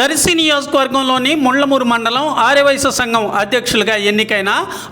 దర్శి నియోజకవర్గంలోని ముళ్ళమూరు మండలం ఆర్యవైశ్య సంఘం అధ్యక్షులుగా ఎన్నికైన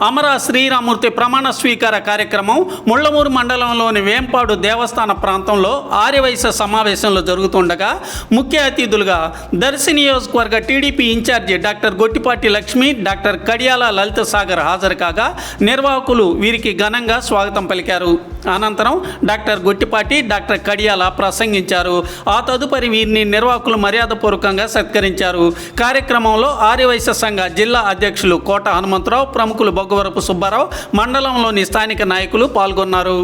అమరా శ్రీరామూర్తి ప్రమాణ స్వీకార కార్యక్రమం ముళ్ళమూరు మండలంలోని వేంపాడు దేవస్థాన ప్రాంతంలో ఆర్యవైశ్య సమావేశంలో జరుగుతుండగా ముఖ్య అతిథులుగా దర్శి నియోజకవర్గ TDP incharge doctor Gottipati Lakshmi doctor Kadiyala Lalitha Sagar హాజరు కాగా నిర్వాహకులు వీరికి ఘనంగా స్వాగతం పలికారు. అనంతరం డాక్టర్ గొట్టిపాటి డాక్టర్ కడియాల ప్రసంగించారు. ఆ తదుపరి వీరిని నిర్వాహకులు మర్యాదపూర్వకంగా సత్కరించారు కార్యక్రమంలో ఆర్యవైశ్య సంఘ జిల్లా అధ్యక్షులు కోట హనుమంతరావు ప్రముఖులు బొగ్గవరపు సుబ్బారావు మండలంలోని స్థానిక నాయకులు పాల్గొన్నారు.